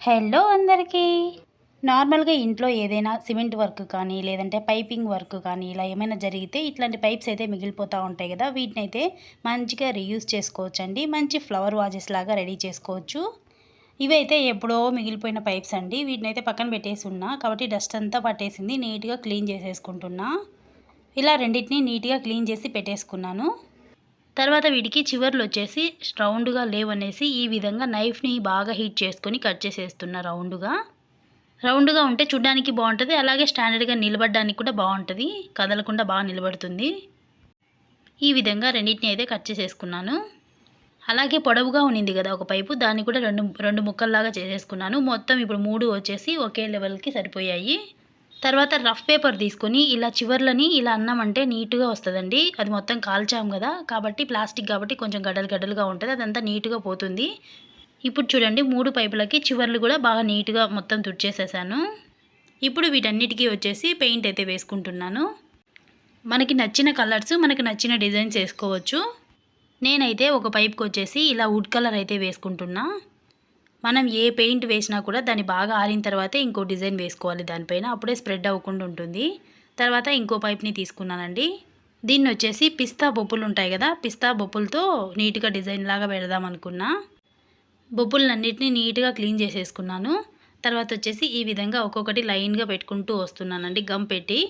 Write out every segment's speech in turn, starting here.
Hello అందరికీ. నార్మల్గా ఇంట్లో ఏదైనా సిమెంట్ వర్క్ కానీ లేదంటే పైపింగ్ వర్క్ కానీ ఇలా ఏమైనా జరిగితే ఇట్లాంటి పైప్స్ అయితే మిగిలిపోతూ ఉంటాయి కదా. వీటిని అయితే మంచిగా రీయూజ్ చేసుకోవచ్చు అండి మంచి ఫ్లవర్ వాజెస్ లాగా రెడీ చేసుకోవచ్చు. ఇవైతే ఎప్పుడో మిగిలిపోయిన పైప్స్ అండి. వీటిని అయితే పక్కన పెట్టేసి ఉన్నా. కాబట్టి డస్ట్ అంతా పట్టేసింది. నీట్గా క్లీన్ చేసేసుకుంటున్నా. ఇలా రెండింటిని నీట్గా క్లీన్ చేసి పెట్టేసుకున్నాను. తర్వాత వీటికి చివర్లు వచ్చేసి రౌండ్గా లేవనేసి ఈ విధంగా నైఫ్ని బాగా హీట్ చేసుకొని కట్ చేసేస్తున్నా రౌండ్గా. రౌండ్గా ఉంటే చూడ్డానికి బాగుంటుంది అలాగే స్టాండర్డ్గా నిలబడడానికి కూడా బాగుంటుంది కదలకుండా బాగా నిలబడుతుంది. ఈ విధంగా రెండింటిని అయితే కట్ చేసేసుకున్నాను. అలాగే పొడవుగా ఉన్నింది కదా ఒక పైపు దాన్ని కూడా రెండు రెండు ముక్కల్లాగా చేసేసుకున్నాను. మొత్తం ఇప్పుడు మూడు వచ్చేసి ఒకే లెవెల్కి సరిపోయాయి. తర్వాత రఫ్ పేపర్ తీసుకొని ఇలా చివర్లని ఇలా అన్నామంటే నీట్గా వస్తుందండి. అది మొత్తం కాల్చాం కదా. కాబట్టి ప్లాస్టిక్ కాబట్టి కొంచెం గడ్డలు గడ్డలుగా ఉంటుంది. అదంతా నీట్గా పోతుంది. ఇప్పుడు చూడండి మూడు పైపులకి చివర్లు కూడా బాగా నీట్గా మొత్తం తుడిచేసేసాను. ఇప్పుడు వీటన్నిటికీ వచ్చేసి పెయింట్ అయితే వేసుకుంటున్నాను. మనకి నచ్చిన కలర్స్ మనకి నచ్చిన డిజైన్స్ వేసుకోవచ్చు. నేనైతే ఒక పైప్కి వచ్చేసి ఇలా వుడ్ కలర్ అయితే వేసుకుంటున్నా. మనం ఏ పెయింట్ వేసినా కూడా దాన్ని బాగా ఆరిన తర్వాత ఇంకో డిజైన్ వేసుకోవాలి. దానిపైన అప్పుడే స్ప్రెడ్ అవ్వకుండా ఉంటుంది. తర్వాత ఇంకో పైప్ని తీసుకున్నానండి. దీన్ని వచ్చేసి పిస్తా బొప్పులు ఉంటాయి కదా పిస్తా బొప్పులతో నీట్గా డిజైన్ లాగా పెడదాం అనుకున్నా. బొప్పులన్నిటిని నీట్గా క్లీన్ చేసేసుకున్నాను. తర్వాత వచ్చేసి ఈ విధంగా ఒక్కొక్కటి లైన్గా పెట్టుకుంటూ వస్తున్నానండి గమ్ పెట్టి.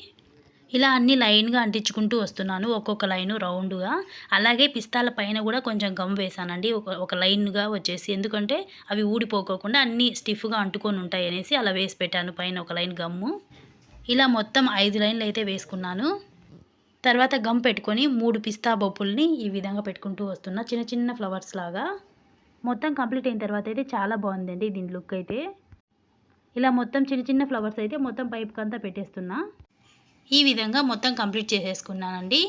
ఇలా అన్ని లైన్గా అంటించుకుంటూ వస్తున్నాను. ఒక్కొక్క లైను రౌండ్గా. అలాగే పిస్తాల పైన కూడా కొంచెం గమ్ వేసానండి ఒక ఒక లైన్గా వచ్చేసి. ఎందుకంటే అవి ఊడిపోకోకుండా అన్నీ స్టిఫ్గా అంటుకొని ఉంటాయి అనేసి అలా వేసి పెట్టాను పైన ఒక లైన్ గమ్ము. ఇలా మొత్తం ఐదు లైన్లు అయితే వేసుకున్నాను. తర్వాత గమ్ పెట్టుకొని మూడు పిస్తా బొప్పుల్ని ఈ విధంగా పెట్టుకుంటూ వస్తున్నా. చిన్న చిన్న ఫ్లవర్స్ లాగా. మొత్తం కంప్లీట్ అయిన తర్వాత అయితే చాలా బాగుందండి దీని లుక్ అయితే. ఇలా మొత్తం చిన్న చిన్న ఫ్లవర్స్ అయితే మొత్తం పైప్కి అంతా పెట్టేస్తున్నా. ఈ విధంగా మొత్తం కంప్లీట్ చేసేసుకున్నానండి.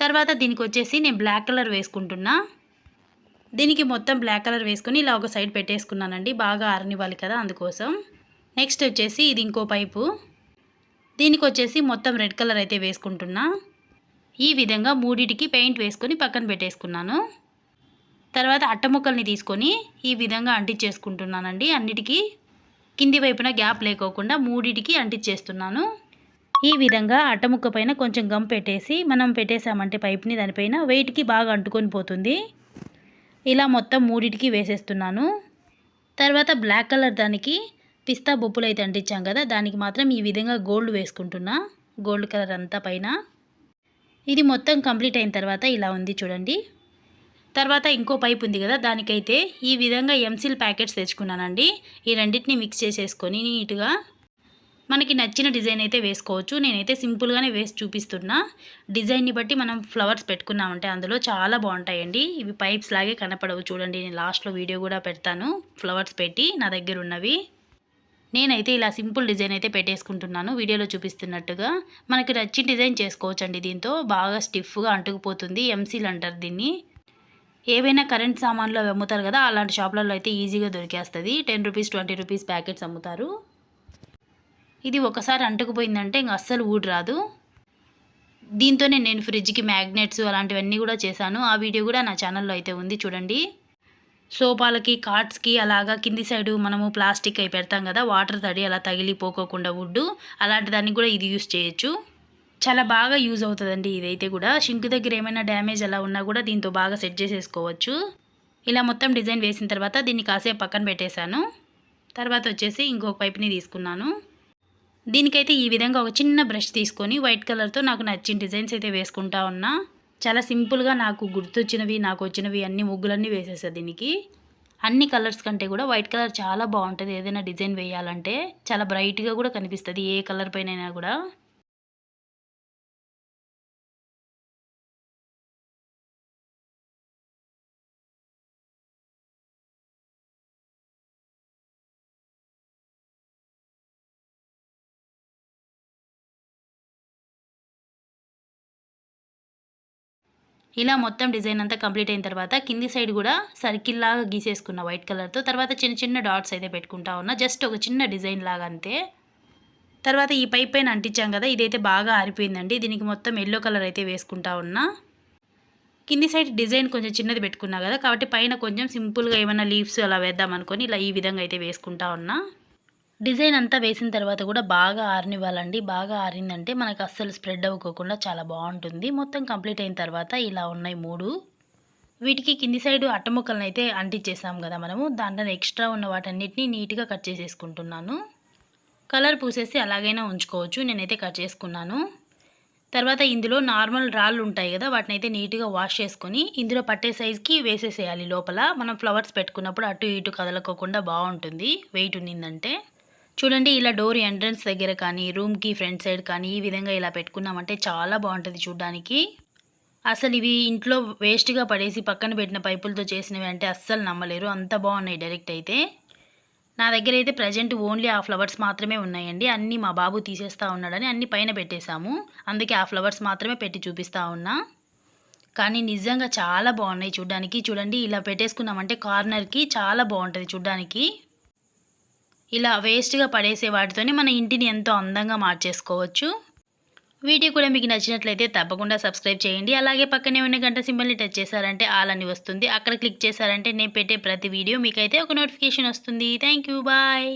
తర్వాత దీనికి వచ్చేసి నేను బ్లాక్ కలర్ వేసుకుంటున్నా. దీనికి మొత్తం బ్లాక్ కలర్ వేసుకుని ఇలా ఒక సైడ్ పెట్టేసుకున్నానండి. బాగా ఆరనివ్వాలి కదా అందుకోసం. నెక్స్ట్ వచ్చేసి ఇది ఇంకో పైపు. దీనికి వచ్చేసి మొత్తం రెడ్ కలర్ అయితే వేసుకుంటున్నా. ఈ విధంగా మూడిటికి పెయింట్ వేసుకొని పక్కన పెట్టేసుకున్నాను. తర్వాత అట్టముక్కల్ని తీసుకొని ఈ విధంగా అంటించేసుకుంటున్నానండి అన్నిటికీ. కింది వైపున గ్యాప్ లేకోకుండా మూడిటికి అంటించేస్తున్నాను. ఈ విధంగా అట్టముక్క పైన కొంచెం గమ్ పెట్టేసి మనం పెట్టేసామంటే పైప్ని దానిపైన వెయిట్కి బాగా అంటుకొని పోతుంది. ఇలా మొత్తం మూడిటికి వేసేస్తున్నాను. తర్వాత బ్లాక్ కలర్ దానికి పిస్తా బొప్పులు అయితే అంటించాం కదా దానికి మాత్రం ఈ విధంగా గోల్డ్ వేసుకుంటున్నా. గోల్డ్ కలర్ అంతా పైన. ఇది మొత్తం కంప్లీట్ అయిన తర్వాత ఇలా ఉంది చూడండి. తర్వాత ఇంకో పైప్ ఉంది కదా దానికైతే ఈ విధంగా ఎంసిల్ ప్యాకెట్స్ తెచ్చుకున్నానండి. ఈ రెండింటిని మిక్స్ చేసేసుకొని నీట్గా మనకి నచ్చిన డిజైన్ అయితే వేసుకోవచ్చు. నేనైతే సింపుల్గానే వేసి చూపిస్తున్నా. డిజైన్ని బట్టి మనం ఫ్లవర్స్ పెట్టుకున్నామంటే అందులో చాలా బాగుంటాయండి. ఇవి పైప్స్ లాగే కనపడవు చూడండి. నేను లాస్ట్లో వీడియో కూడా పెడతాను. ఫ్లవర్స్ పెట్టి నా దగ్గర ఉన్నవి. నేనైతే ఇలా సింపుల్ డిజైన్ అయితే పెట్టేసుకుంటున్నాను. వీడియోలో చూపిస్తున్నట్టుగా. మనకి నచ్చిన డిజైన్ చేసుకోవచ్చండి దీంతో. బాగా స్టిఫ్గా అంటుకుపోతుంది ఎంసీలు అంటారు దీన్ని. ఏవైనా కరెంట్ సామాన్లు అవి అమ్ముతారు కదా అలాంటి షాప్లలో అయితే ఈజీగా దొరికేస్తుంది. Ten rupees twenty rupees packets అమ్ముతారు. ఇది ఒకసారి అంటుకుపోయిందంటే ఇంక అస్సలు ఊడి రాదు. దీంతోనే నేను ఫ్రిడ్జ్కి మ్యాగ్నెట్స్ అలాంటివన్నీ కూడా చేశాను. ఆ వీడియో కూడా నా ఛానల్లో అయితే ఉంది చూడండి. సోఫాలకి కార్ట్స్కి అలాగా కింది సైడు మనము ప్లాస్టిక్ అయి పెడతాం కదా వాటర్ తడి అలా తగిలిపోకోకుండా వుడ్డు. అలాంటి దాన్ని కూడా ఇది యూస్ చేయొచ్చు. చాలా బాగా యూజ్ అవుతుందండి ఇదైతే కూడా. షింక్ దగ్గర ఏమైనా డ్యామేజ్ అలా ఉన్నా కూడా దీంతో బాగా సెట్ చేసేసుకోవచ్చు. ఇలా మొత్తం డిజైన్ వేసిన తర్వాత దీన్ని కాసేపు పక్కన పెట్టేశాను. తర్వాత వచ్చేసి ఇంకొక పైప్ని తీసుకున్నాను. దీనికైతే ఈ విధంగా ఒక చిన్న బ్రష్ తీసుకొని వైట్ కలర్తో నాకు నచ్చిన డిజైన్స్ అయితే వేసుకుంటా ఉన్నా. చాలా సింపుల్గా నాకు గుర్తొచ్చినవి నాకు వచ్చినవి అన్ని ముగ్గులన్నీ వేసేసా దీనికి. అన్ని కలర్స్ కంటే కూడా వైట్ కలర్ చాలా బాగుంటుంది. ఏదైనా డిజైన్ వేయాలంటే చాలా బ్రైట్గా కూడా కనిపిస్తుంది ఏ కలర్ పైన కూడా. ఇలా మొత్తం డిజైన్ అంతా కంప్లీట్ అయిన తర్వాత కింది సైడ్ కూడా సర్కిల్ లాగా గీసేసుకున్న వైట్ కలర్తో తర్వాత చిన్న చిన్న డాట్స్ అయితే పెట్టుకుంటా ఉన్నా. జస్ట్ ఒక చిన్న డిజైన్ లాగా అంతే. తర్వాత ఈ పైప్ పైన అంటించాం కదా ఇదైతే బాగా ఆరిపోయిందండి. దీనికి మొత్తం ఎల్లో కలర్ అయితే వేసుకుంటా ఉన్నా. కింది సైడ్ డిజైన్ కొంచెం చిన్నది పెట్టుకున్నా కదా కాబట్టి పైన కొంచెం సింపుల్గా ఏమైనా లీవ్స్ అలా వేద్దాం అనుకొని ఇలా ఈ విధంగా అయితే వేసుకుంటా ఉన్నా. డిజైన్ అంతా వేసిన తర్వాత కూడా బాగా ఆరినివ్వాలండి. బాగా ఆరిందంటే మనకు అస్సలు స్ప్రెడ్ అవ్వకోకుండా చాలా బాగుంటుంది. మొత్తం కంప్లీట్ అయిన తర్వాత ఇలా ఉన్నాయి మూడు. వీటికి కింది సైడ్ అట్టముక్కలను అయితే అంటించేసాం కదా మనము. దాంట్లో ఎక్స్ట్రా ఉన్న వాటన్నిటిని నీట్గా కట్ చేసేసుకుంటున్నాను. కలర్ పూసేసి అలాగైనా ఉంచుకోవచ్చు. నేనైతే కట్ చేసుకున్నాను. తర్వాత ఇందులో నార్మల్ రాళ్ళు ఉంటాయి కదా వాటిని అయితే నీట్గా వాష్ చేసుకొని ఇందులో పట్టే సైజ్కి వేసేసేయాలి లోపల. మనం ఫ్లవర్స్ పెట్టుకున్నప్పుడు అటు ఇటు కదలకోకుండా బాగుంటుంది. వెయిట్ ఉన్నిందంటే. చూడండి ఇలా డోర్ ఎంట్రన్స్ దగ్గర కానీ రూమ్కి ఫ్రంట్ సైడ్ కానీ ఈ విధంగా ఇలా పెట్టుకున్నామంటే చాలా బాగుంటుంది చూడడానికి. అసలు ఇవి ఇంట్లో వేస్ట్గా పడేసి పక్కన పెట్టిన పైపులతో చేసినవి అంటే అస్సలు నమ్మలేరు. అంత బాగున్నాయి డైరెక్ట్ అయితే. నా దగ్గర అయితే ప్రజెంట్ ఓన్లీ ఆ ఫ్లవర్స్ మాత్రమే ఉన్నాయండి. అన్నీ మా బాబు తీసేస్తూ ఉన్నాడని అన్నీ పైన పెట్టేశాము. అందుకే ఆ ఫ్లవర్స్ మాత్రమే పెట్టి చూపిస్తూ ఉన్నా. కానీ నిజంగా చాలా బాగున్నాయి చూడ్డానికి. చూడండి ఇలా పెట్టేసుకున్నామంటే కార్నర్కి చాలా బాగుంటుంది చూడ్డానికి. ఇలా వేస్ట్గా పడేసే వాటితోనే మన ఇంటిని ఎంతో అందంగా మార్చేసుకోవచ్చు. వీడియో కూడా మీకు నచ్చినట్లయితే తప్పకుండా సబ్స్క్రైబ్ చేయండి. అలాగే పక్కనే ఉన్న గంట సింబల్ని టచ్ చేశారంటే ఆల్ అని వస్తుంది. అక్కడ క్లిక్ చేశారంటే నేను పెట్టే ప్రతి వీడియో మీకైతే ఒక నోటిఫికేషన్ వస్తుంది. Thank you bye